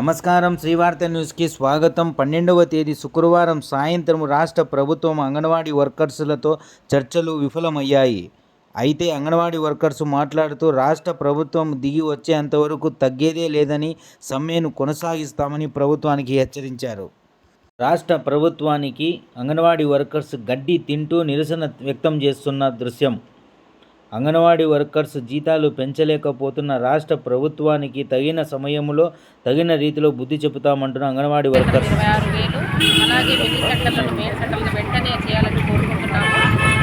నమస్కారం. శ్రీవార్త న్యూస్కి స్వాగతం. పన్నెండవ తేదీ శుక్రవారం సాయంత్రం రాష్ట్ర ప్రభుత్వం అంగన్వాడీ వర్కర్సులతో చర్చలు విఫలమయ్యాయి. అయితే అంగన్వాడీ వర్కర్స్ మాట్లాడుతూ రాష్ట్ర ప్రభుత్వం దిగి వచ్చేంతవరకు తగ్గేదే లేదని సమ్మెను కొనసాగిస్తామని ప్రభుత్వానికి హెచ్చరించారు. రాష్ట్ర ప్రభుత్వానికి అంగన్వాడీ వర్కర్స్ గడ్డి తింటూ నిరసన వ్యక్తం చేస్తున్న దృశ్యం. అంగన్వాడీ వర్కర్స్ జీతాలు పెంచలేకపోతున్న రాష్ట్ర ప్రభుత్వానికి తగిన సమయంలో తగిన రీతిలో బుద్ధి చెబుతామంటున్న అంగన్వాడీ వర్కర్స్. అలాగే వెంటనే చేయాలని కోరుకుంటున్నాము.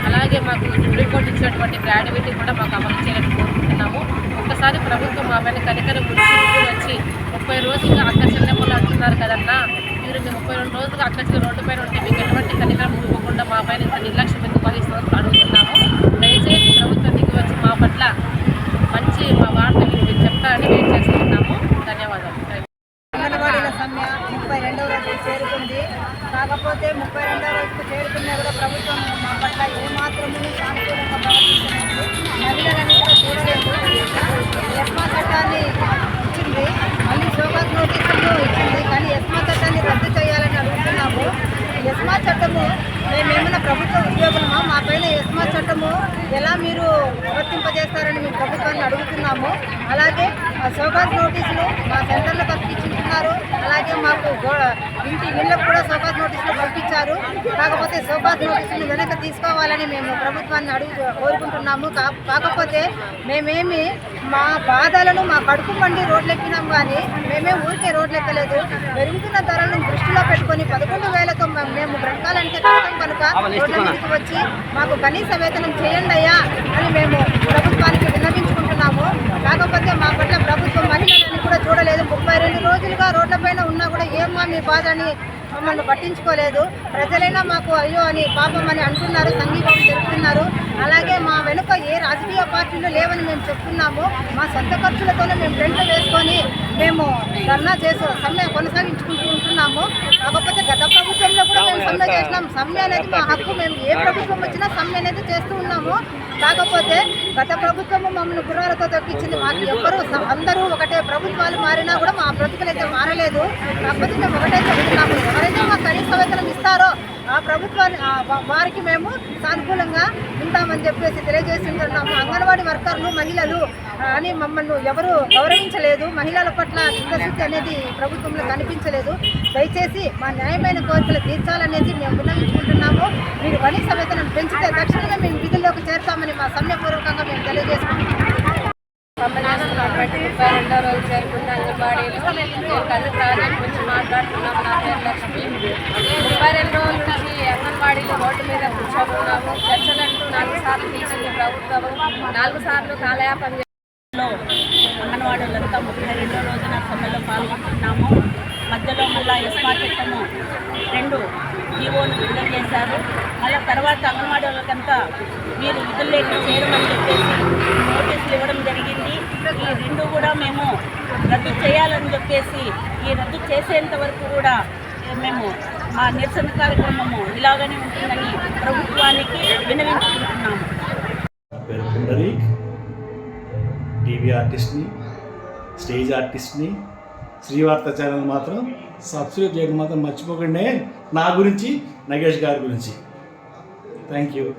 అలాగే మాకు రిపోర్ట్ ఇచ్చినటువంటి గ్రాడ్యుయేటీ కూడా మాకు అమలు చేయాలని కోరుకుంటున్నాము. ఒక్కసారి ప్రభుత్వం మా పైన కనికరం గురించి వచ్చి ముప్పై రోజులుగా అక్క చెల్లెమ్మలు అంటున్నారు కదన్నా మీరు మీ ముప్పై రెండు రోజులుగా అక్క రోడ్డు పైన ఉంటే మీకు ఎటువంటి కనికరం ఇవ్వకుండా మా పైన నిర్లక్ష్యం ఎందుకు వహిస్తుందని అడుగుతున్నాము దయచేసి ప్రభుత్వం దిగి వచ్చి మా పట్ల మంచి మా వార్త మీరు వెయిట్ చేస్తున్నాము? ధన్యవాదాలు. అంగన్వాడీల సమ్మె ముప్పై రెండవ రోజుకు చేరుకుంది. కాకపోతే ముప్పై రెండవ రోజుకు చేరుకున్నా కూడా ప్రభుత్వం మా పట్ల ఏమాత్రము సానుకూలంగా ప్రవర్తించలేదు. మహిళలని కూడా చూడలేదు. ఎస్మా చట్టాన్ని ఇచ్చింది. మళ్ళీ షోకాస్ నోటీసులు ఇచ్చింది. కానీ ఎస్మా చట్టాన్ని రద్దు చేయాలని అడుగుతున్నాము. ఎస్మా చట్టము మేమేమైనా ప్రభుత్వ ఉద్యోగులమా? మా పైన ఎస్మా చట్టము ఎలా మీరు వర్తింపజేస్తారని మేము ప్రభుత్వాన్ని అడుగుతున్నాము. అలాగే సోకాస్ నోటీసులు మా సెంటర్లో పంపించుకుంటున్నారు అలాగే మాకు గో- ఇంటి ఇళ్ళకు కూడా సోకాస్ నోటీసులు పంపించారు. కాకపోతే సోకాస్ నోటీసులు వెనక తీసుకోవాలని మేము ప్రభుత్వాన్ని అడుగు కోరుకుంటున్నాము. కా- కాకపోతే మేమేమి మా బాధలను మా కడుపు మండి రోడ్లెక్కినాం కానీ మేమే ఊరికే రోడ్లెక్కలేదు. పెరుగుతున్న ధరలను దృష్టిలో పెట్టుకొని పదకొండు వేలతో మేము- మేము బ్రతకాలంటే కష్టం కనుక రోడ్ల మీదకి వచ్చి మాకు కనీస వేతనం చేయండి అయ్యా అని మేము ప్రభుత్వానికి విన్నవించుకుంటున్నాము. కాకపోతే మా పట్ల ప్రభుత్వం మహిళలను కూడా చూడలేదు ముప్పై రెండు రోజులుగా రోడ్లపైన ఉన్నా కూడా ఏమ్మా మీ బాధ అని మమ్మల్ని పట్టించుకోలేదు. ప్రజలైనా మాకు అయ్యో అని పాపం అని అంటున్నారు సంఘీభావం తెలుపుతున్నారు అలాగే మా వెనుక ఏ రాజకీయ పార్టీలు లేవని మేము చెప్తున్నాము. మా సొంత ఖర్చులతోనే మేము టెంట్లు వేసుకొని మేము ధర్నా చేసి సమ్మె కొనసాగించుకుంటూ ఉంటున్నాము. కాకపోతే గత ప్రభుత్వంలో కూడా మేము సమ్మె చేసినాం. సమ్మె అనేది మా హక్కు. మేము ఏ ప్రభుత్వం వచ్చినా సమ్మె అనేది చేస్తూ ఉన్నాము. కాకపోతే గత ప్రభుత్వము మమ్మల్ని గుర్రాలతో తొక్కించింది. మాకు ఎవ్వరూ అందరూ ఒకటే ప్రభుత్వాలు మారినా కూడా మా బ్రతుకులు అయితే మారలేదు. కాకపోతే మేము ఒకటే చెప్తున్నాము ఎవరైతే మాకు కనీస వేతనం ఇస్తారో ప్రభుత్వాన్ని ఆ వారికి మేము సానుకూలంగా ఉంటామని చెప్పేసి తెలియజేస్తున్నాము అంగన్వాడీ వర్కర్లు మహిళలు అని మమ్మల్ని ఎవరు గౌరవించలేదు. మహిళల పట్ల చిత్తశుద్ధి అనేది ప్రభుత్వంలో కనిపించలేదు. దయచేసి మా న్యాయమైన కోరికలు తీర్చాలనేది మేము విన్నవించుకుంటున్నాము. మీరు కనీస వేతనం పెంచితే తక్షణమే మేము విధుల్లోకి చేరుతామని మా సమ్యపూర్వకంగా మేము తెలియజేసుకుంటున్నాము. సంబంధించినటువంటి ముప్పై రెండో రోజు జరుగుతున్న అంగన్వాడీలో నేను కళ్ళు ప్రాజెక్ట్ గురించి మాట్లాడుతున్నాము నా పేరు లక్ష్మి. ముప్పై రెండు రోజుల నుంచి అంగన్వాడీలో రోడ్డు మీద కూర్చోనున్నాము చర్చలంటూ నాలుగు సార్లు తీసింది ప్రభుత్వం. నాలుగు సార్లు కాలయాపన లో అంగన్వాడీలంతా ముప్పై రెండో రోజున సమ్మెలో పాల్గొంటున్నాము. మధ్యలో మళ్ళా ఎస్మా చట్టము రెండు జీవోను విడుదల చేశారు. మళ్ళీ తర్వాత అంగన్వాడీ వాళ్ళకంతా మీరు విధుల్లోకి చేరమని చెప్పేసి నోటీసులు ఇవ్వడం జరిగింది. ఈ రెండు కూడా మేము రద్దు చేయాలని చెప్పేసి ఈ రద్దు చేసేంత వరకు కూడా మేము మా నిరసన కార్యక్రమము ఇలాగనే ఉంటుందని ప్రభుత్వానికి వినవించుకుంటున్నాము టీవీ ఆర్టిస్ట్ని స్టేజ్ ఆర్టిస్ట్ని శ్రీవార్త ఛానల్ మాత్రం సబ్స్క్రైబ్ చేయడం మాత్రం మర్చిపోకండి. నా గురించి నగేష్ గారి గురించి. Thank you.